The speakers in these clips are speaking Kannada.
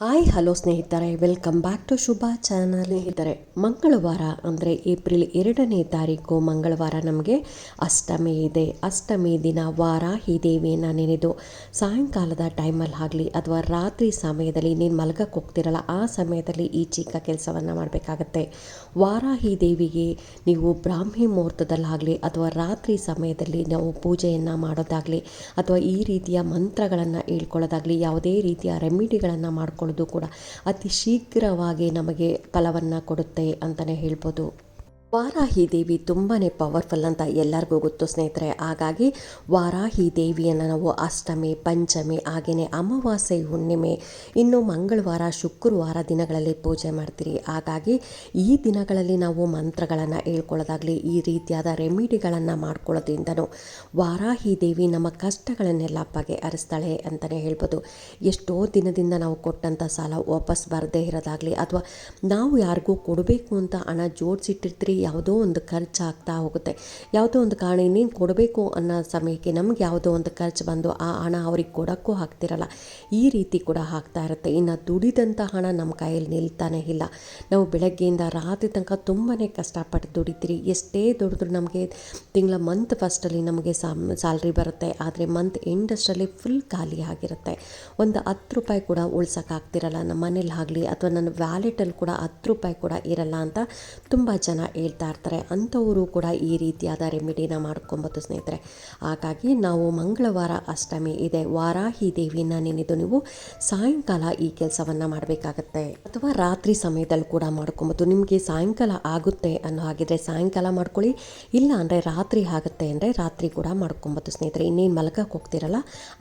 ಹಾಯ್, ಹಲೋ ಸ್ನೇಹಿತರೆ. Welcome back to Shubha channel ಸ್ನೇಹಿತರೆ. ಮಂಗಳವಾರ, ಅಂದರೆ ಏಪ್ರಿಲ್ ಎರಡನೇ ತಾರೀಕು ಮಂಗಳವಾರ ನಮಗೆ ಅಷ್ಟಮಿ ಇದೆ. ಅಷ್ಟಮಿ ದಿನ ವಾರಾಹಿ ದೇವಿಯನ್ನು ನೆನೆದು ಸಾಯಂಕಾಲದ ಟೈಮಲ್ಲಿ ಆಗಲಿ ಅಥವಾ ರಾತ್ರಿ ಸಮಯದಲ್ಲಿ ನೀನು ಮಲಗಕ್ಕೆ ಹೋಗ್ತಿರಲ್ಲ, ಆ ಸಮಯದಲ್ಲಿ ಈ ಚಿಕ್ಕ ಕೆಲಸವನ್ನು ಮಾಡಬೇಕಾಗತ್ತೆ. ವಾರಾಹಿ ದೇವಿಗೆ ನೀವು ಬ್ರಾಹ್ಮಿ ಮುಹೂರ್ತದಲ್ಲಾಗಲಿ ಅಥವಾ ರಾತ್ರಿ ಸಮಯದಲ್ಲಿ ನಾವು ಪೂಜೆಯನ್ನು ಮಾಡೋದಾಗಲಿ ಅಥವಾ ಈ ರೀತಿಯ ಮಂತ್ರಗಳನ್ನು ಹೇಳ್ಕೊಳ್ಳೋದಾಗಲಿ ಯಾವುದೇ ರೀತಿಯ ರೆಮಿಡಿಗಳನ್ನು ಮಾಡ್ಕೊಳ್ಳೋದು ಕೂಡ ಅತಿ ಶೀಘ್ರವಾಗಿ ನಮಗೆ ಫಲವನ್ನು ಕೊಡುತ್ತೆ ಅಂತಲೇ ಹೇಳ್ಬೋದು. ವಾರಾಹಿ ದೇವಿ ತುಂಬಾ ಪವರ್ಫುಲ್ ಅಂತ ಎಲ್ಲರಿಗೂ ಗೊತ್ತು ಸ್ನೇಹಿತರೆ. ಹಾಗಾಗಿ ವಾರಾಹಿ ದೇವಿಯನ್ನು ನಾವು ಅಷ್ಟಮಿ, ಪಂಚಮಿ ಹಾಗೆಯೇ ಅಮಾವಾಸ್ಯೆ, ಹುಣ್ಣಿಮೆ, ಇನ್ನು ಮಂಗಳವಾರ, ಶುಕ್ರವಾರ ದಿನಗಳಲ್ಲಿ ಪೂಜೆ ಮಾಡ್ತೀರಿ. ಹಾಗಾಗಿ ಈ ದಿನಗಳಲ್ಲಿ ನಾವು ಮಂತ್ರಗಳನ್ನು ಹೇಳ್ಕೊಳ್ಳೋದಾಗಲಿ, ಈ ರೀತಿಯಾದ ರೆಮಿಡಿಗಳನ್ನು ಮಾಡ್ಕೊಳ್ಳೋದ್ರಿಂದನೂ ವಾರಾಹಿ ದೇವಿ ನಮ್ಮ ಕಷ್ಟಗಳನ್ನೆಲ್ಲ ಬಗೆಹರಿಸ್ತಾಳೆ ಅಂತಲೇ ಹೇಳ್ಬೋದು. ಎಷ್ಟೋ ದಿನದಿಂದ ನಾವು ಕೊಟ್ಟಂಥ ಸಾಲ ವಾಪಸ್ ಬರದೇ ಇರೋದಾಗಲಿ, ಅಥವಾ ನಾವು ಯಾರಿಗೂ ಕೊಡಬೇಕು ಅಂತ ಹಣ ಜೋಡಿಸಿಟ್ಟಿರ್ತೀರಿ ಯಾವುದೋ ಒಂದು ಖರ್ಚು ಆಗ್ತಾ ಹೋಗುತ್ತೆ. ಯಾವುದೋ ಒಂದು ಕಾರಣ ಇನ್ನೇನು ಕೊಡಬೇಕು ಅನ್ನೋ ಸಮಯಕ್ಕೆ ನಮ್ಗೆ ಯಾವುದೋ ಒಂದು ಖರ್ಚು ಬಂದು ಆ ಹಣ ಅವ್ರಿಗೆ ಕೊಡೋಕ್ಕೂ ಆಗ್ತಿರಲ್ಲ. ಈ ರೀತಿ ಕೂಡ ಆಗ್ತಾ ಇರುತ್ತೆ. ಇನ್ನು ದುಡಿದಂಥ ಹಣ ನಮ್ಮ ಕೈಯಲ್ಲಿ ನಿಲ್ತಾನೆ ಇಲ್ಲ. ನಾವು ಬೆಳಗ್ಗೆಯಿಂದ ರಾತ್ರಿ ತನಕ ತುಂಬಾ ಕಷ್ಟಪಟ್ಟು ದುಡಿತೀರಿ. ಎಷ್ಟೇ ದುಡಿದ್ರು ನಮಗೆ ತಿಂಗಳ ಮಂತ್ ಫಸ್ಟಲ್ಲಿ ನಮಗೆ ಸ್ಯಾಲ್ರಿ ಬರುತ್ತೆ. ಆದರೆ ಮಂತ್ ಎಂಡಷ್ಟರಲ್ಲಿ ಫುಲ್ ಖಾಲಿ ಆಗಿರುತ್ತೆ. ಒಂದು ಹತ್ತು ರೂಪಾಯಿ ಕೂಡ ಉಳ್ಸೋಕ್ಕಾಗ್ತಿರಲ್ಲ ನಮ್ಮ ಮನೇಲಿ ಆಗಲಿ ಅಥವಾ ನನ್ನ ವ್ಯಾಲೆಟಲ್ಲಿ ಕೂಡ ಹತ್ತು ರೂಪಾಯಿ ಕೂಡ ಇರಲ್ಲ ಅಂತ ತುಂಬ ಜನ ಹೇಳ್ತಾ ಇರ್ತಾರೆ. ಅಂಥವರು ಕೂಡ ಈ ರೀತಿಯಾದ ರೆಮಿಡಿನ ಮಾಡ್ಕೊಬೋದು ಸ್ನೇಹಿತರೆ. ಹಾಗಾಗಿ ನಾವು ಮಂಗಳವಾರ ಅಷ್ಟಮಿ ಇದೆ. ವಾರಾಹಿ ದೇವಿನ ನೆನೆದು ನೀವು ಸಾಯಂಕಾಲ ಈ ಕೆಲಸವನ್ನು ಮಾಡಬೇಕಾಗತ್ತೆ. ಅಥವಾ ರಾತ್ರಿ ಸಮಯದಲ್ಲಿ ಕೂಡ ಮಾಡ್ಕೊಬೋದು ನಿಮಗೆ ಸಾಯಂಕಾಲ ಆಗುತ್ತೆ ಅನ್ನೋ ಹಾಗಿದ್ರೆ ಸಾಯಂಕಾಲ ಮಾಡ್ಕೊಳ್ಳಿ. ಇಲ್ಲ ಅಂದರೆ ರಾತ್ರಿ ಆಗುತ್ತೆ ಅಂದರೆ ರಾತ್ರಿ ಕೂಡ ಮಾಡ್ಕೊಬೋದು ಸ್ನೇಹಿತರೆ. ಇನ್ನೇನು ಮಲಗಕ್ಕೆ ಹೋಗ್ತಿರಲ್ಲ,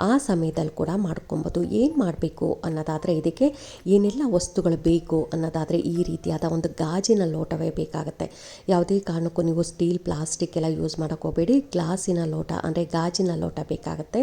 ಆ ಸಮಯದಲ್ಲಿ ಕೂಡ ಮಾಡ್ಕೊಬೋದು ಏನು ಮಾಡಬೇಕು ಅನ್ನೋದಾದರೆ ಇದಕ್ಕೆ ಏನೆಲ್ಲ ವಸ್ತುಗಳು ಬೇಕು ಅನ್ನೋದಾದರೆ ಈ ರೀತಿಯಾದ ಒಂದು ಗಾಜಿನ ಲೋಟವೇ ಬೇಕಾಗುತ್ತೆ. ಯಾವುದೇ ಕಾರಣಕ್ಕೂ ನೀವು ಸ್ಟೀಲ್, ಪ್ಲಾಸ್ಟಿಕ್ ಎಲ್ಲ ಯೂಸ್ ಮಾಡೋಕ್ಕೆ ಹೋಗಬೇಡಿ. ಗ್ಲಾಸಿನ ಲೋಟ ಅಂದರೆ ಗಾಜಿನ ಲೋಟ ಬೇಕಾಗುತ್ತೆ.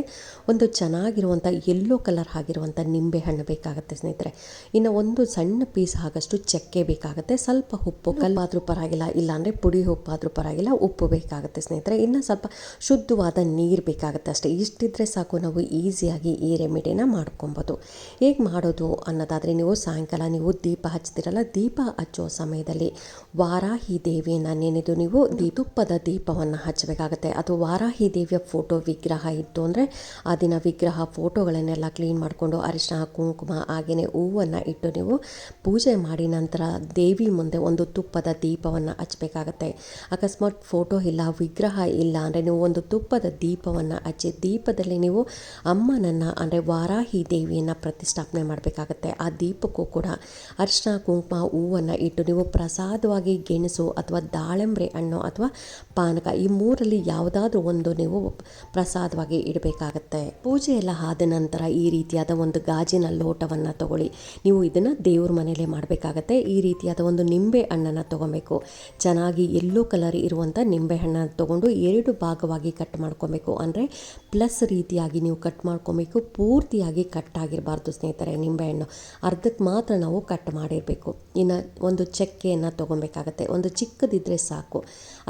ಒಂದು ಚೆನ್ನಾಗಿರುವಂಥ ಎಲ್ಲೋ ಕಲರ್ ಆಗಿರುವಂಥ ನಿಂಬೆ ಹಣ್ಣು ಬೇಕಾಗುತ್ತೆ ಸ್ನೇಹಿತರೆ. ಇನ್ನು ಒಂದು ಸಣ್ಣ ಪೀಸ್ ಆಗಷ್ಟು ಚಕ್ಕೆ ಬೇಕಾಗುತ್ತೆ. ಸ್ವಲ್ಪ ಉಪ್ಪು ಕಲ್ಲಾದರೂ ಪರವಾಗಿಲ್ಲ, ಇಲ್ಲಾಂದರೆ ಪುಡಿ ಉಪ್ಪಾದರೂ ಪರವಾಗಿಲ್ಲ, ಉಪ್ಪು ಬೇಕಾಗುತ್ತೆ ಸ್ನೇಹಿತರೆ. ಇನ್ನು ಸ್ವಲ್ಪ ಶುದ್ಧವಾದ ನೀರು ಬೇಕಾಗುತ್ತೆ ಅಷ್ಟೇ. ಇಷ್ಟಿದ್ರೆ ಸಾಕು, ನಾವು ಈಸಿಯಾಗಿ ಈ ರೆಮಿಡಿನ ಮಾಡ್ಕೊಬೋದು. ಹೇಗೆ ಮಾಡೋದು ಅನ್ನೋದಾದರೆ, ನೀವು ಸಾಯಂಕಾಲ ನೀವು ದೀಪ ಹಚ್ತಿರಲ್ಲ, ದೀಪ ಹಚ್ಚೋ ಸಮಯದಲ್ಲಿ ವಾರಾಹಿ ದೇವಿಯನ್ನು ನೆನೆದು ನೀವು? ತುಪ್ಪದ ದೀಪವನ್ನು ಹಚ್ಚಬೇಕಾಗತ್ತೆ. ಅದು ವಾರಾಹಿ ದೇವಿಯ ಫೋಟೋ ವಿಗ್ರಹ ಇತ್ತು ಅಂದರೆ ಆ ದಿನ ವಿಗ್ರಹ ಫೋಟೋಗಳನ್ನೆಲ್ಲ ಕ್ಲೀನ್ ಮಾಡಿಕೊಂಡು ಅರಿಶಿನ ಕುಂಕುಮ ಹಾಗೆಯೇ ಹೂವನ್ನು ಇಟ್ಟು ನೀವು ಪೂಜೆ ಮಾಡಿ ನಂತರ ದೇವಿ ಮುಂದೆ ಒಂದು ತುಪ್ಪದ ದೀಪವನ್ನು ಹಚ್ಚಬೇಕಾಗತ್ತೆ. ಅಕಸ್ಮಾತ್ ಫೋಟೋ ಇಲ್ಲ, ವಿಗ್ರಹ ಇಲ್ಲ ಅಂದರೆ ನೀವು ಒಂದು ತುಪ್ಪದ ದೀಪವನ್ನು ಹಚ್ಚಿ ದೀಪದಲ್ಲಿ ನೀವು ಅಮ್ಮನನ್ನು ಅಂದರೆ ವಾರಾಹಿ ದೇವಿಯನ್ನು ಪ್ರತಿಷ್ಠಾಪನೆ ಮಾಡಬೇಕಾಗತ್ತೆ. ಆ ದೀಪಕ್ಕೂ ಕೂಡ ಅರಿಶಿನ ಕುಂಕುಮ, ಹೂವನ್ನು ಇಟ್ಟು ನೀವು ಪ್ರಸಾದವಾಗಿ ಗೆಣಸು ಅಥವಾ ದಾಳಿಂಬ್ರೆ ಹಣ್ಣು ಅಥವಾ ಪಾನಕ, ಈ ಮೂರಲ್ಲಿ ಯಾವುದಾದ್ರೂ ಒಂದು ನೀವು ಪ್ರಸಾದವಾಗಿ ಇಡಬೇಕಾಗತ್ತೆ. ಪೂಜೆ ಎಲ್ಲ ಆದ ನಂತರ ಈ ರೀತಿಯಾದ ಒಂದು ಗಾಜಿನ ಲೋಟವನ್ನು ತಗೊಳ್ಳಿ. ನೀವು ಇದನ್ನು ದೇವ್ರ ಮನೆಯಲ್ಲೇ ಮಾಡಬೇಕಾಗತ್ತೆ. ಈ ರೀತಿಯಾದ ಒಂದು ನಿಂಬೆ ಹಣ್ಣನ್ನು ತೊಗೊಬೇಕು. ಚೆನ್ನಾಗಿ ಎಲ್ಲೋ ಕಲರ್ ಇರುವಂಥ ನಿಂಬೆ ಹಣ್ಣನ್ನು ತೊಗೊಂಡು ಎರಡು ಭಾಗವಾಗಿ ಕಟ್ ಮಾಡ್ಕೊಬೇಕು. ಅಂದರೆ ಪ್ಲಸ್ ರೀತಿಯಾಗಿ ನೀವು ಕಟ್ ಮಾಡ್ಕೊಬೇಕು. ಪೂರ್ತಿಯಾಗಿ ಕಟ್ ಆಗಿರಬಾರ್ದು ಸ್ನೇಹಿತರೆ ನಿಂಬೆಹಣ್ಣು ಅರ್ಧಕ್ಕೆ ಮಾತ್ರ ನಾವು ಕಟ್ ಮಾಡಿರಬೇಕು. ಇನ್ನು ಒಂದು ಚಕ್ಕೆಯನ್ನು ತೊಗೊಬೇಕಾಗತ್ತೆ ಒಂದು ಚಿಕ್ಕದಿದ್ದರೆ ಸಾಕು.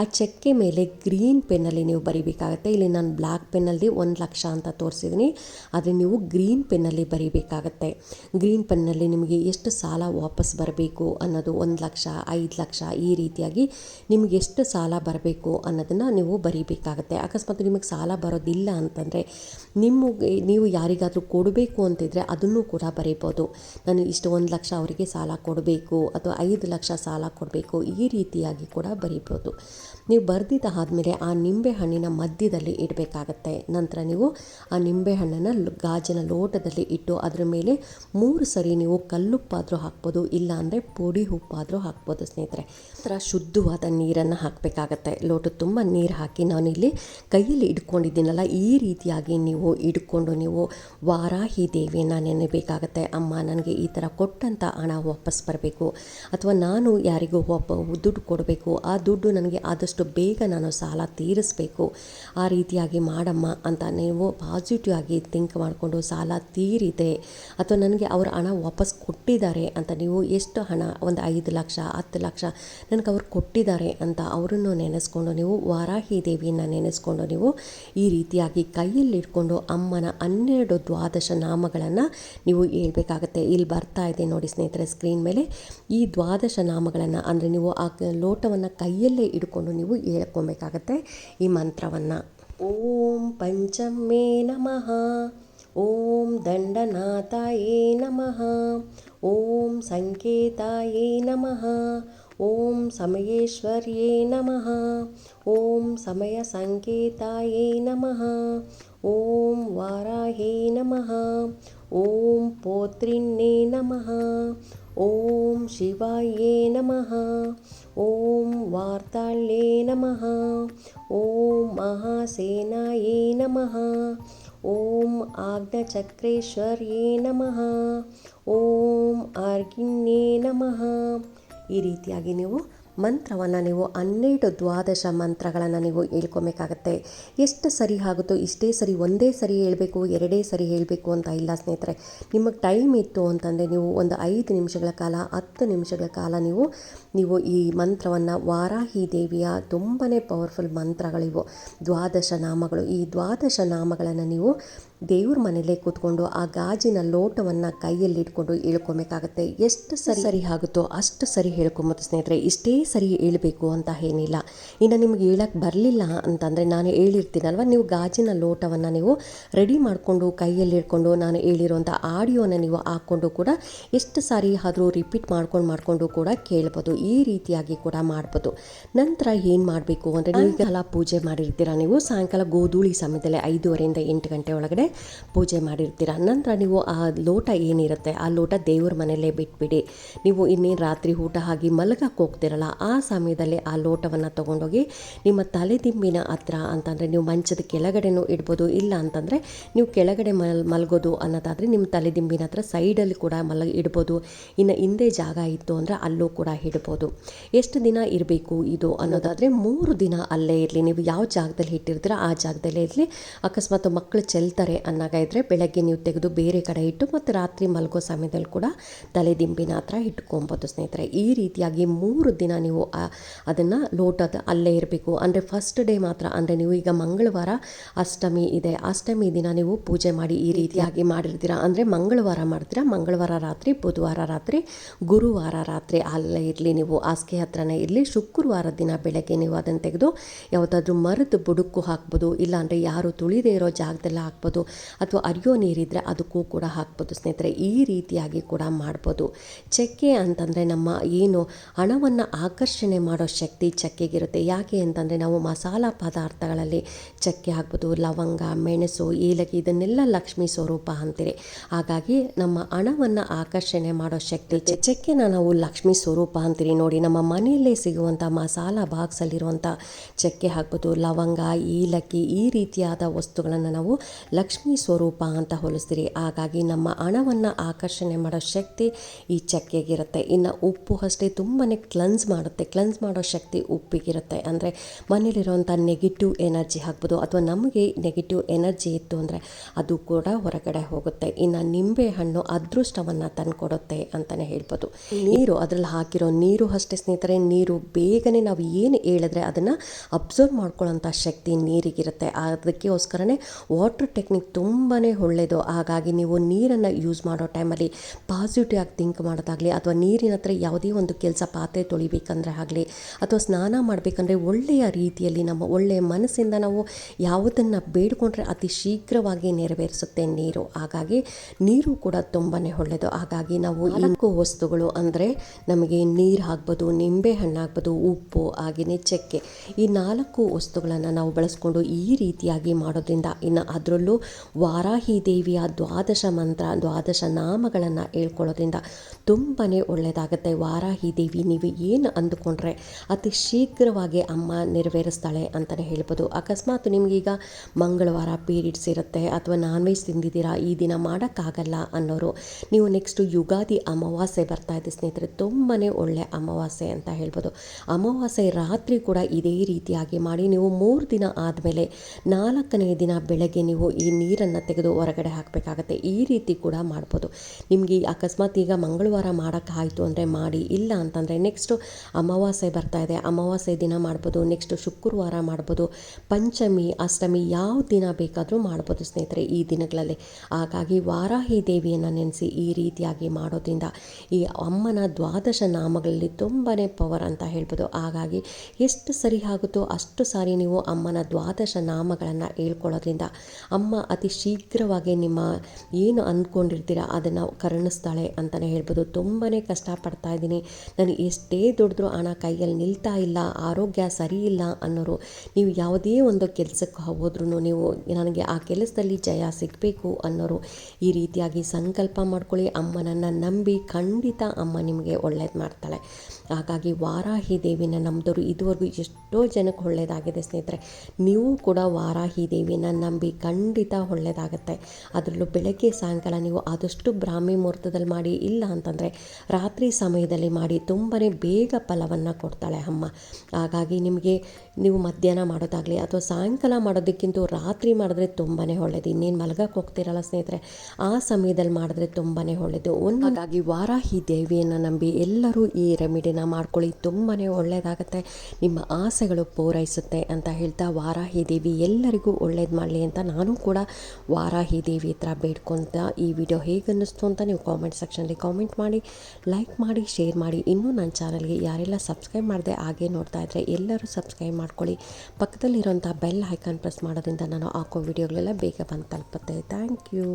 ಆ ಚೆಕ್ಕೆ ಮೇಲೆ ಗ್ರೀನ್ ಪೆನ್ನಲ್ಲಿ ನೀವು ಬರಿಬೇಕಾಗತ್ತೆ. ಇಲ್ಲಿ ನಾನು ಬ್ಲ್ಯಾಕ್ ಪೆನ್ನಲ್ಲಿ ಒಂದು ಲಕ್ಷ ಅಂತ ತೋರಿಸಿದ್ದೀನಿ ಆದರೆ ನೀವು ಗ್ರೀನ್ ಪೆನ್ನಲ್ಲಿ ಬರಿಬೇಕಾಗತ್ತೆ. ಗ್ರೀನ್ ಪೆನ್ನಲ್ಲಿ ನಿಮಗೆ ಎಷ್ಟು ಸಾಲ ವಾಪಸ್ ಬರಬೇಕು ಅನ್ನೋದು ಒಂದು ಲಕ್ಷ, ಐದು ಲಕ್ಷ ಈ ರೀತಿಯಾಗಿ ನಿಮಗೆ ಎಷ್ಟು ಸಾಲ ಬರಬೇಕು ಅನ್ನೋದನ್ನು ನೀವು ಬರಿಬೇಕಾಗತ್ತೆ. ಅಕಸ್ಮಾತ್ ನಿಮಗೆ ಸಾಲ ಬರೋದಿಲ್ಲ ಅಂತಂದರೆ ನಿಮಗೆ, ನೀವು ಯಾರಿಗಾದರೂ ಕೊಡಬೇಕು ಅಂತಿದ್ರೆ ಅದನ್ನು ಕೂಡ ಬರೀಬೋದು. ನಾನು ಇಷ್ಟು ಒಂದು ಲಕ್ಷ ಅವರಿಗೆ ಸಾಲ ಕೊಡಬೇಕು ಅಥವಾ ಐದು ಲಕ್ಷ ಸಾಲ ಕೊಡಬೇಕು ಈ ರೀತಿಯಾಗಿ ಕೂಡ ಬರೀಬೋದು. ನೀವು ಬರೆದಿದ್ದ ಆದಮೇಲೆ ಆ ನಿಂಬೆ ಹಣ್ಣಿನ ಮಧ್ಯದಲ್ಲಿ ಇಡಬೇಕಾಗತ್ತೆ. ನಂತರ ನೀವು ಆ ನಿಂಬೆ ಹಣ್ಣನ್ನು ಗಾಜಿನ ಲೋಟದಲ್ಲಿ ಇಟ್ಟು ಅದರ ಮೇಲೆ ಮೂರು ಸರಿ ನೀವು ಕಲ್ಲುಪ್ಪಾದರೂ ಹಾಕ್ಬೋದು ಇಲ್ಲ ಅಂದರೆ ಪುಡಿ ಉಪ್ಪಾದರೂ ಹಾಕ್ಬೋದು ಸ್ನೇಹಿತರೆ. ನಂತರ ಶುದ್ಧವಾದ ನೀರನ್ನು ಹಾಕಬೇಕಾಗತ್ತೆ. ಲೋಟ ತುಂಬ ನೀರು ಹಾಕಿ ನಾನಿಲ್ಲಿ ಕೈಯಲ್ಲಿ ಇಟ್ಕೊಂಡಿದ್ದೀನಲ್ಲ, ಈ ರೀತಿಯಾಗಿ ನೀವು ಇಟ್ಕೊಂಡು ನೀವು ವಾರಾಹಿ ದೇವಿಯನ್ನು ನೆನೆಬೇಕಾಗತ್ತೆ. ಅಮ್ಮ ನನಗೆ ಈ ಥರ ಕೊಟ್ಟಂಥ ಹಣ ವಾಪಸ್ ಬರಬೇಕು. ಅಥವಾ ನಾನು ಯಾರಿಗೂ ಒಬ್ಬ ದುಡ್ಡು ಕೊಡಬೇಕು ಬರಬೇಕು ಆ ದುಡ್ಡು ನನಗೆ ಆದಷ್ಟು ಬೇಗ ನಾನು ಸಾಲ ತೀರಿಸಬೇಕು. ಆ ರೀತಿಯಾಗಿ ಮಾಡಮ್ಮ ಅಂತ ನೀವು ಪಾಸಿಟಿವ್ ಆಗಿ ಥಿಂಕ್ ಮಾಡಿಕೊಂಡು ಸಾಲ ತೀರಿದೆ. ಅಥವಾ ನನಗೆ ಅವರ ಹಣ ವಾಪಸ್ ಕೊಟ್ಟಿದ್ದಾರೆ ಅಂತ ನೀವು ಎಷ್ಟು ಹಣ, ಒಂದು ಐದು ಲಕ್ಷ, ಹತ್ತು ಲಕ್ಷ ನನಗೆ ಅವ್ರು ಕೊಟ್ಟಿದ್ದಾರೆ ಅಂತ ಅವರನ್ನು ನೆನೆಸ್ಕೊಂಡು ನೀವು ವಾರಾಹಿ ದೇವಿಯನ್ನು ನೆನೆಸ್ಕೊಂಡು ನೀವು ಈ ರೀತಿಯಾಗಿ ಕೈಯಲ್ಲಿಟ್ಕೊಂಡು ಅಮ್ಮನ ಹನ್ನೆರಡು ದ್ವಾದಶ ನಾಮಗಳನ್ನು ನೀವು ಹೇಳ್ಬೇಕಾಗತ್ತೆ. ಇಲ್ಲಿ ಬರ್ತಾ ಇದೆ ನೋಡಿ ಸ್ನೇಹಿತರೆ ಸ್ಕ್ರೀನ್ ಮೇಲೆ. ಈ ದ್ವಾದಶ ನಾಮಗಳನ್ನು ಅಂದರೆ ನೀವು ಆ ಲೋಟವನ್ನು ಕೈಯಲ್ಲೇ ಇಟ್ಕೊಂಡು ನೀವು ಹೇಳ್ಕೊಬೇಕಾಗತ್ತೆ. ಈ ಮಂತ್ರವನ್ನು ಓಂ ಪಂಚಮೇ ನಮಃ, ಓಂ ದಂಡನಾಥಾಯೇ ನಮಃ, ಓಂ ಸಂಕೇತಾಯೇ ನಮಃ, ಓಂ ಸಮಯೇಶ್ವರ್ಯೇ ನಮಃ, ಓಂ ಸಮಯ ಸಂಕೇತಾಯೇ ನಮಃ, ಓಂ ವಾರಾಹೇ ನಮಃ, ಓಂ ಪೋತ್ರಿಣ್ಣೇ ನಮಃ ಓಂ ಶಿವಾಯೇ ನಮಃ. ಓಂ ವಾರ್ತಾಳ್ಯೇ ನಮಃ. ಓಂ ಮಹಾಸೇನಾಯೇ ನಮಃ. ಓಂ ಆಗ್ನಚಕ್ರೇಶ್ವರ್ಯೇ ನಮಃ. ಓಂ ಆರ್ಗಿಣ್ಯೇ ನಮಃ. ಈ ರೀತಿಯಾಗಿ ನೀವು ಮಂತ್ರವನ್ನು ನೀವು ಹನ್ನೆರಡು ದ್ವಾದಶ ಮಂತ್ರಗಳನ್ನು ನೀವು ಹೇಳ್ಕೊಬೇಕಾಗತ್ತೆ. ಎಷ್ಟು ಸರಿ ಆಗುತ್ತೋ ಇಷ್ಟೇ ಸರಿ, ಒಂದೇ ಸರಿ ಹೇಳಬೇಕು, ಎರಡೇ ಸರಿ ಹೇಳಬೇಕು ಅಂತ ಇಲ್ಲ ಸ್ನೇಹಿತರೆ. ನಿಮಗೆ ಟೈಮ್ ಇತ್ತು ಅಂತಂದರೆ ನೀವು ಒಂದು ಐದು ನಿಮಿಷಗಳ ಕಾಲ, ಹತ್ತು ನಿಮಿಷಗಳ ಕಾಲ ನೀವು ನೀವು ಈ ಮಂತ್ರವನ್ನು ವಾರಾಹಿ ದೇವಿಯ ತುಂಬಾ ಪವರ್ಫುಲ್ ಮಂತ್ರಗಳಿವು. ದ್ವಾದಶ ನಾಮಗಳು. ಈ ದ್ವಾದಶ ನಾಮಗಳನ್ನು ನೀವು ದೇವ್ರ ಮನೇಲೆ ಕೂತ್ಕೊಂಡು ಆ ಗಾಜಿನ ಲೋಟವನ್ನು ಕೈಯಲ್ಲಿ ಇಟ್ಕೊಂಡು ಹೇಳ್ಕೊಬೇಕಾಗತ್ತೆ. ಎಷ್ಟು ಸರಿ ಸರಿ ಆಗುತ್ತೋ ಅಷ್ಟು ಸರಿ ಹೇಳ್ಕೊಂಬೋದು ಸ್ನೇಹಿತರೆ ಇಷ್ಟೇ ಸರಿ ಹೇಳ್ಬೇಕು ಅಂತ ಏನಿಲ್ಲ. ಇನ್ನು ನಿಮ್ಗೆ ಹೇಳಕ್ಕೆ ಬರಲಿಲ್ಲ ಅಂತಂದರೆ ನಾನು ಹೇಳಿರ್ತೀನಲ್ವ ನೀವು ಗಾಜಿನ ಲೋಟವನ್ನು ನೀವು ರೆಡಿ ಮಾಡಿಕೊಂಡು ಕೈಯಲ್ಲಿ ಇಟ್ಕೊಂಡು ನಾನು ಹೇಳಿರುವಂಥ ಆಡಿಯೋನ ನೀವು ಹಾಕ್ಕೊಂಡು ಕೂಡ ಎಷ್ಟು ಸಾರಿ ಆದರೂ ರಿಪೀಟ್ ಮಾಡ್ಕೊಂಡು ಮಾಡಿಕೊಂಡು ಕೂಡ ಕೇಳ್ಬೋದು ಈ ರೀತಿಯಾಗಿ ಕೂಡ ಮಾಡ್ಬೋದು. ನಂತರ ಏನು ಮಾಡಬೇಕು ಅಂದರೆ ನೀವೆಲ್ಲ ಪೂಜೆ ಮಾಡಿರ್ತೀರ ನೀವು? ಸಾಯಂಕಾಲ ಗೋಧೂಳಿ ಸಮಯದಲ್ಲಿ ಐದೂವರೆಯಿಂದ ಎಂಟು ಗಂಟೆ ಒಳಗಡೆ ಪೂಜೆ ಮಾಡಿರ್ತೀರ? ನಂತರ ನೀವು ಆ ಲೋಟ ಏನಿರುತ್ತೆ, ಆ ಲೋಟ ದೇವ್ರ ಮನೆಯಲ್ಲೇ ಬಿಟ್ಬಿಡಿ. ನೀವು ಇನ್ನೇನು ರಾತ್ರಿ ಊಟ ಆಗಿ ಮಲಗಕ್ಕೆ ಹೋಗ್ತಿರಲ್ಲ, ಆ ಸಮಯದಲ್ಲಿ ಆ ಲೋಟವನ್ನು ತೊಗೊಂಡೋಗಿ ನಿಮ್ಮ ತಲೆದಿಂಬಿನ ಹತ್ರ ಅಂತಂದರೆ ನೀವು ಮಂಚದ ಕೆಳಗಡೆನೂ ಇಡ್ಬೋದು, ಇಲ್ಲ ಅಂತಂದರೆ ನೀವು ಕೆಳಗಡೆ ಮಲ್, ಮಲಗೋದು ಅನ್ನೋದಾದರೆ ನಿಮ್ಮ ತಲೆದಿಂಬಿನ ಹತ್ರ ಸೈಡಲ್ಲಿ ಕೂಡ ಮಲ, ಇಡ್ಬೋದು. ಇನ್ನು ಹಿಂದೆ ಜಾಗ ಇತ್ತು ಅಂದರೆ ಅಲ್ಲೂ ಕೂಡ ಇಡ್ಬೋದು. ಎಷ್ಟು ದಿನ ಇರಬೇಕು ಇದು ಅನ್ನೋದಾದರೆ ಮೂರು ದಿನ ಅಲ್ಲೇ ಇರಲಿ. ನೀವು ಯಾವ ಜಾಗದಲ್ಲಿ ಇಟ್ಟಿರ್ತೀರ ಆ ಜಾಗದಲ್ಲೇ ಇರಲಿ. ಅಕಸ್ಮಾತ್ ಮಕ್ಕಳು ಚೆಲ್ತಾರೆ ಅನ್ನಾಗ ಇದ್ದರೆ ಬೆಳಗ್ಗೆ ನೀವು ತೆಗೆದು ಬೇರೆ ಕಡೆ ಇಟ್ಟು ಮತ್ತು ರಾತ್ರಿ ಮಲಗೋ ಸಮಯದಲ್ಲಿ ಕೂಡ ತಲೆದಿಂಬಿನ ಹತ್ರ ಇಟ್ಕೊಬೋದು ಸ್ನೇಹಿತರೆ. ಈ ರೀತಿಯಾಗಿ ಮೂರು ದಿನ ನೀವು ಅದನ್ನು ಲೋಟದ ಅಲ್ಲೇ ಇರಬೇಕು. ಅಂದರೆ ಫಸ್ಟ್ ಡೇ ಮಾತ್ರ. ಅಂದರೆ ನೀವು ಈಗ ಮಂಗಳವಾರ ಅಷ್ಟಮಿ ಇದೆ. ಅಷ್ಟಮಿ ದಿನ ನೀವು ಪೂಜೆ ಮಾಡಿ ಈ ರೀತಿಯಾಗಿ ಮಾಡಿರ್ತೀರಾ? ಅಂದರೆ ಮಂಗಳವಾರ ಮಾಡ್ತೀರಾ? ಮಂಗಳವಾರ ರಾತ್ರಿ, ಬುಧವಾರ ರಾತ್ರಿ, ಗುರುವಾರ ರಾತ್ರಿ ಅಲ್ಲೇ ಇರಲಿ ನೀವು. ಹಾಸಿಗೆ ಹತ್ರನೇ ಇರಲಿ. ಶುಕ್ರವಾರ ದಿನ ಬೆಳಗ್ಗೆ ನೀವು ಅದನ್ನು ತೆಗೆದು ಯಾವುದಾದ್ರೂ ಮರದ ಬುಡುಕು ಹಾಕ್ಬೋದು. ಇಲ್ಲಾಂದರೆ ಯಾರು ತುಳಿದೇ ಇರೋ ಜಾಗದಲ್ಲಿ ಹಾಕ್ಬೋದು. ಅಥವಾ ಅರಿಯೋ ನೀರಿದ್ದರೆ ಅದಕ್ಕೂ ಕೂಡ ಹಾಕ್ಬೋದು. ಸ್ನೇಹಿತರೆ, ಈ ರೀತಿಯಾಗಿ ಕೂಡ ಮಾಡ್ಬೋದು. ಚಕ್ಕೆ ಅಂತಂದರೆ ನಮ್ಮ ಏನು ಹಣವನ್ನು ಆಕರ್ಷಣೆ ಮಾಡೋ ಶಕ್ತಿ ಚಕ್ಕೆಗಿರುತ್ತೆ. ಯಾಕೆ ಅಂತಂದರೆ ನಾವು ಮಸಾಲ ಪದಾರ್ಥಗಳಲ್ಲಿ ಚಕ್ಕೆ ಹಾಕ್ಬೋದು, ಲವಂಗ, ಮೆಣಸು, ಏಲಕ್ಕಿ ಇದನ್ನೆಲ್ಲ ಲಕ್ಷ್ಮಿ ಸ್ವರೂಪ ಅಂತೀರಿ. ಹಾಗಾಗಿ ನಮ್ಮ ಹಣವನ್ನು ಆಕರ್ಷಣೆ ಮಾಡೋ ಶಕ್ತಿ ಚಕ್ಕೆನ ನಾವು ಲಕ್ಷ್ಮಿ ಸ್ವರೂಪ ಅಂತೀರಿ. ನೋಡಿ, ನಮ್ಮ ಮನೆಯಲ್ಲೇ ಸಿಗುವಂಥ ಮಸಾಲ ಬಾಕ್ಸಲ್ಲಿರುವಂಥ ಚಕ್ಕೆ ಹಾಕ್ಬೋದು, ಲವಂಗ, ಏಲಕ್ಕಿ ಈ ರೀತಿಯಾದ ವಸ್ತುಗಳನ್ನು ನಾವು ಲಕ್ಷ್ಮೀ ಸ್ವರೂಪ ಅಂತ ಹೋಲಿಸ್ತೀರಿ. ಹಾಗಾಗಿ ನಮ್ಮ ಹಣವನ್ನು ಆಕರ್ಷಣೆ ಮಾಡೋ ಶಕ್ತಿ ಈ ಚಕ್ಕೆಗಿರುತ್ತೆ. ಇನ್ನು ಉಪ್ಪು ಅಷ್ಟೇ ತುಂಬಾ ಕ್ಲನ್ಸ್ ಮಾಡುತ್ತೆ. ಕ್ಲನ್ಸ್ ಮಾಡೋ ಶಕ್ತಿ ಉಪ್ಪಿಗಿರುತ್ತೆ. ಅಂದರೆ ಮನೇಲಿರುವಂಥ ನೆಗೆಟಿವ್ ಎನರ್ಜಿ ಹಾಕ್ಬೋದು ಅಥವಾ ನಮಗೆ ನೆಗೆಟಿವ್ ಎನರ್ಜಿ ಇತ್ತು ಅಂದರೆ ಅದು ಕೂಡ ಹೊರಗಡೆ ಹೋಗುತ್ತೆ. ಇನ್ನು ನಿಂಬೆ ಹಣ್ಣು ಅದೃಷ್ಟವನ್ನು ತಂದುಕೊಡುತ್ತೆ ಅಂತಲೇ ಹೇಳ್ಬೋದು. ನೀರು, ಅದರಲ್ಲಿ ಹಾಕಿರೋ ನೀರು ಅಷ್ಟೇ ಸ್ನೇಹಿತರೆ, ನೀರು ಬೇಗನೆ ನಾವು ಏನು ಹೇಳಿದ್ರೆ ಅದನ್ನು ಅಬ್ಸರ್ವ್ ಮಾಡ್ಕೊಳ್ಳೋಂಥ ಶಕ್ತಿ ನೀರಿಗಿರುತ್ತೆ. ಅದಕ್ಕೋಸ್ಕರನೇ ವಾಟರ್ ಟೆಕ್ನಿಕ್ ತುಂಬಾ ಒಳ್ಳೆಯದು ಹಾಗಾಗಿ ನೀವು ನೀರನ್ನು ಯೂಸ್ ಮಾಡೋ ಟೈಮಲ್ಲಿ ಪಾಸಿಟಿವ್ ಆಗಿ ಥಿಂಕ್ ಮಾಡೋದಾಗಲಿ ಅಥವಾ ನೀರಿನ ಹತ್ರ ಯಾವುದೇ ಒಂದು ಕೆಲಸ ಪಾತ್ರೆ ತೊಳಿಬೇಕಂದ್ರೆ ಆಗಲಿ ಅಥವಾ ಸ್ನಾನ ಮಾಡಬೇಕಂದ್ರೆ ಒಳ್ಳೆಯ ರೀತಿಯಲ್ಲಿ ನಮ್ಮ ಒಳ್ಳೆಯ ಮನಸ್ಸಿಂದ ನಾವು ಯಾವುದನ್ನು ಬೇಡಿಕೊಂಡ್ರೆ ಅತಿ ಶೀಘ್ರವಾಗಿ ನೆರವೇರಿಸುತ್ತೆ ನೀರು. ಹಾಗಾಗಿ ನೀರು ಕೂಡ ತುಂಬಾ ಒಳ್ಳೆಯದು ಹಾಗಾಗಿ ನಾವು ನಾಲ್ಕು ವಸ್ತುಗಳು ಅಂದರೆ ನಮಗೆ ನೀರು ಹಾಕ್ಬೋದು ನಿಂಬೆ ಹಣ್ಣು ಹಾಕ್ಬೋದು ಉಪ್ಪು ಹಾಗೆಯೇ ಚಕ್ಕೆ ಈ ನಾಲ್ಕು ವಸ್ತುಗಳನ್ನು ನಾವು ಬಳಸ್ಕೊಂಡು ಈ ರೀತಿಯಾಗಿ ಮಾಡೋದ್ರಿಂದ ಇನ್ನು ಅದರಲ್ಲೂ ವಾರಾಹಿ ದೇವಿಯ ದ್ವಾದಶ ಮಂತ್ರ, ದ್ವಾದಶ ನಾಮಗಳನ್ನು ಹೇಳ್ಕೊಳ್ಳೋದ್ರಿಂದ ತುಂಬಾ ಒಳ್ಳೆಯದಾಗುತ್ತೆ ವಾರಾಹಿ ದೇವಿ, ನೀವು ಏನು ಅಂದುಕೊಂಡ್ರೆ ಅತಿ ಶೀಘ್ರವಾಗಿ ಅಮ್ಮ ನೆರವೇರಿಸ್ತಾಳೆ ಅಂತಲೇ ಹೇಳ್ಬೋದು. ಅಕಸ್ಮಾತ್ ನಿಮಗೀಗ ಮಂಗಳವಾರ ಪೀರಿಯಡ್ಸ್ ಇರುತ್ತೆ ಅಥವಾ ನಾನ್ ವೆಜ್ ತಿಂದಿದ್ದೀರಾ, ಈ ದಿನ ಮಾಡೋಕ್ಕಾಗಲ್ಲ ಅನ್ನೋರು, ನೀವು ನೆಕ್ಸ್ಟು ಯುಗಾದಿ ಅಮಾವಾಸ್ಯೆ ಬರ್ತಾ ಇದೆ ಸ್ನೇಹಿತರೆ ತುಂಬಾ ಒಳ್ಳೆ ಅಮಾವಾಸ್ಯೆ ಅಂತ ಹೇಳ್ಬೋದು. ಅಮಾವಾಸ್ಯೆ ರಾತ್ರಿ ಕೂಡ ಇದೇ ರೀತಿಯಾಗಿ ಮಾಡಿ, ನೀವು ಮೂರು ದಿನ ಆದಮೇಲೆ ನಾಲ್ಕನೇ ದಿನ ಬೆಳಗ್ಗೆ ನೀವು ಈ ನೀರನ್ನು ತೆಗೆದು ಹೊರಗಡೆ ಹಾಕಬೇಕಾಗತ್ತೆ. ಈ ರೀತಿ ಕೂಡ ಮಾಡ್ಬೋದು. ನಿಮಗೆ ಅಕಸ್ಮಾತ್ ಈಗ ಮಂಗಳವಾರ ಮಾಡೋಕ್ಕಾಯಿತು ಅಂದರೆ ಮಾಡಿ, ಇಲ್ಲ ಅಂತಂದರೆ ನೆಕ್ಸ್ಟು ಅಮಾವಾಸ್ಯೆ ಬರ್ತಾ ಇದೆ. ಅಮಾವಾಸ್ಯೆ ದಿನ ಮಾಡ್ಬೋದು ನೆಕ್ಸ್ಟ್ ಶುಕ್ರವಾರ ಮಾಡ್ಬೋದು, ಪಂಚಮಿ, ಅಷ್ಟಮಿ ಯಾವ ದಿನ ಬೇಕಾದರೂ ಮಾಡ್ಬೋದು ಸ್ನೇಹಿತರೆ ಈ ದಿನಗಳಲ್ಲಿ. ಹಾಗಾಗಿ ವಾರಾಹಿ ದೇವಿಯನ್ನು ನೆನೆಸಿ ಈ ರೀತಿಯಾಗಿ ಮಾಡೋದ್ರಿಂದ ಈ ಅಮ್ಮನ ದ್ವಾದಶ ನಾಮಗಳಲ್ಲಿ ತುಂಬಾ ಪವರ್ ಅಂತ ಹೇಳ್ಬೋದು. ಹಾಗಾಗಿ ಎಷ್ಟು ಸರಿ ಆಗುತ್ತೋ ಅಷ್ಟು ಸಾರಿ ನೀವು ಅಮ್ಮನ ದ್ವಾದಶ ನಾಮಗಳನ್ನು ಹೇಳ್ಕೊಳ್ಳೋದ್ರಿಂದ ಅಮ್ಮ ಅತಿ ಶೀಘ್ರವಾಗಿ ನಿಮ್ಮ ಏನು ಅಂದ್ಕೊಂಡಿರ್ತೀರ ಅದನ್ನು ಕರುಣಿಸ್ತಾಳೆ ಅಂತಲೇ ಹೇಳ್ಬೋದು. ತುಂಬಾ ಕಷ್ಟಪಡ್ತಾ ಇದ್ದೀನಿ. ನನಗೆ ಎಷ್ಟೇ ದುಡಿದ್ರೂ ಹಣ ಕೈಯಲ್ಲಿ ನಿಲ್ತಾ ಇಲ್ಲ, ಆರೋಗ್ಯ ಸರಿ ಇಲ್ಲ ಅನ್ನೋರು, ನೀವು ಯಾವುದೇ ಒಂದು ಕೆಲಸಕ್ಕೆ ಹೋದ್ರೂ ನೀವು ನನಗೆ ಆ ಕೆಲಸದಲ್ಲಿ ಜಯ ಸಿಗಬೇಕು ಅನ್ನೋರು, ಈ ರೀತಿಯಾಗಿ ಸಂಕಲ್ಪ ಮಾಡ್ಕೊಳ್ಳಿ. ಅಮ್ಮನನ್ನು ನಂಬಿ ಖಂಡಿತ ಅಮ್ಮ ನಿಮಗೆ ಒಳ್ಳೇದು ಮಾಡ್ತಾಳೆ. ಹಾಗಾಗಿ ವಾರಾಹಿ ದೇವಿನ ನಂಬಿದವರು ಇದುವರೆಗೂ ಎಷ್ಟೋ ಜನಕ್ಕೆ ಒಳ್ಳೆಯದಾಗಿದೆ ಸ್ನೇಹಿತರೆ. ನೀವು ಕೂಡ ವಾರಾಹಿ ದೇವಿನ ನಂಬಿ ಖಂಡಿತ ಒಳ್ಳೆಯದಾಗತ್ತೆ ಅದರಲ್ಲೂ ಬೆಳಗ್ಗೆ, ಸಾಯಂಕಾಲ ನೀವು ಆದಷ್ಟು ಬ್ರಾಹ್ಮಿ ಮುಹೂರ್ತದಲ್ಲಿ ಮಾಡಿ, ಇಲ್ಲ ಅಂತಂದರೆ ರಾತ್ರಿ ಸಮಯದಲ್ಲಿ ಮಾಡಿ ತುಂಬಾ ಬೇಗ ಫಲವನ್ನು ಕೊಡ್ತಾಳೆ ಅಮ್ಮ. ಹಾಗಾಗಿ ನಿಮಗೆ ನೀವು ಮಧ್ಯಾಹ್ನ ಮಾಡೋದಾಗಲಿ ಅಥವಾ ಸಾಯಂಕಾಲ ಮಾಡೋದಕ್ಕಿಂತ ರಾತ್ರಿ ಮಾಡಿದ್ರೆ ತುಂಬಾ ಒಳ್ಳೆಯದು ಇನ್ನೇನು ಮಲಗಕ್ಕೆ ಹೋಗ್ತಿರಲ್ಲ ಸ್ನೇಹಿತರೆ, ಆ ಸಮಯದಲ್ಲಿ ಮಾಡಿದ್ರೆ ತುಂಬಾ ಒಳ್ಳೆಯದು ಒಂದು ಹಾಗಾಗಿ ವಾರಾಹಿ ದೇವಿಯನ್ನು ನಂಬಿ ಎಲ್ಲರೂ ಈ ರೆಮಿಡಿನ ಮಾಡ್ಕೊಳ್ಳಿ. ತುಂಬಾ ಒಳ್ಳೆಯದಾಗುತ್ತೆ ನಿಮ್ಮ ಆಸೆಗಳು ಪೂರೈಸುತ್ತೆ ಅಂತ ಹೇಳ್ತಾ ವಾರಾಹಿ ದೇವಿ ಎಲ್ಲರಿಗೂ ಒಳ್ಳೇದು ಮಾಡಲಿ ಅಂತ ನಾನು ಕೂಡ ವಾರಾಹಿ ದೇವಿ ಹತ್ರ ಬೇಡ್ಕೊತ ಈ ವಿಡಿಯೋ ಹೇಗೆ ಅನ್ನಿಸ್ತು ಅಂತ ನೀವು ಕಾಮೆಂಟ್ ಸೆಕ್ಷನಲ್ಲಿ ಕಾಮೆಂಟ್ ಮಾಡಿ ಲೈಕ್ ಮಾಡಿ ಶೇರ್ ಮಾಡಿ. ಇನ್ನೂ ನನ್ನ ಚಾನಲ್ಗೆ ಯಾರೆಲ್ಲ ಸಬ್ಸ್ಕ್ರೈಬ್ ಮಾಡಿದೆ ಹಾಗೆ ನೋಡ್ತಾ ಇದ್ದರೆ ಎಲ್ಲರೂ ಸಬ್ಸ್ಕ್ರೈಬ್ ಮಾಡ್ಕೊಳ್ಳಿ. ಪಕ್ಕದಲ್ಲಿರೋಂಥ ಬೆಲ್ ಐಕಾನ್ ಪ್ರೆಸ್ ಮಾಡೋದ್ರಿಂದ ನಾನು ಹಾಕೋ ವಿಡಿಯೋಗಳೆಲ್ಲ ಬೇಗ ಬಂದು ತಲುಪುತ್ತೆ. Thank you